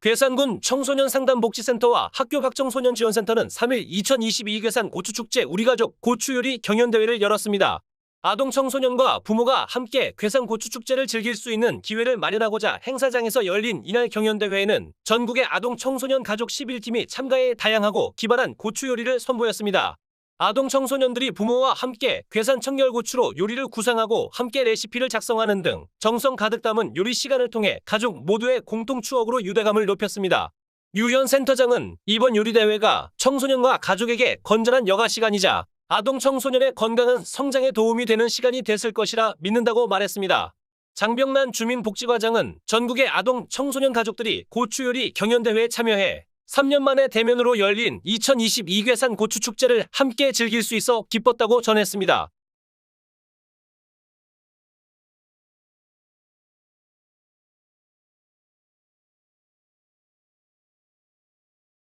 괴산군 청소년 상담복지센터와 학교 학정소년 지원센터는 3일 2022 괴산 고추축제 우리가족 고추요리 경연대회를 열었습니다. 아동 청소년과 부모가 함께 괴산 고추축제를 즐길 수 있는 기회를 마련하고자 행사장에서 열린 이날 경연대회에는 전국의 아동 청소년 가족 11팀이 참가해 다양하고 기발한 고추요리를 선보였습니다. 아동 청소년들이 부모와 함께 괴산 청결고추로 요리를 구상하고 함께 레시피를 작성하는 등 정성 가득 담은 요리 시간을 통해 가족 모두의 공통 추억으로 유대감을 높였습니다. 유현 센터장은 이번 요리 대회가 청소년과 가족에게 건전한 여가 시간이자 아동 청소년의 건강한 성장에 도움이 되는 시간이 됐을 것이라 믿는다고 말했습니다. 장병란 주민복지과장은 전국의 아동 청소년 가족들이 고추요리 경연대회에 참여해 3년 만에 대면으로 열린 2022 괴산 고추축제를 함께 즐길 수 있어 기뻤다고 전했습니다.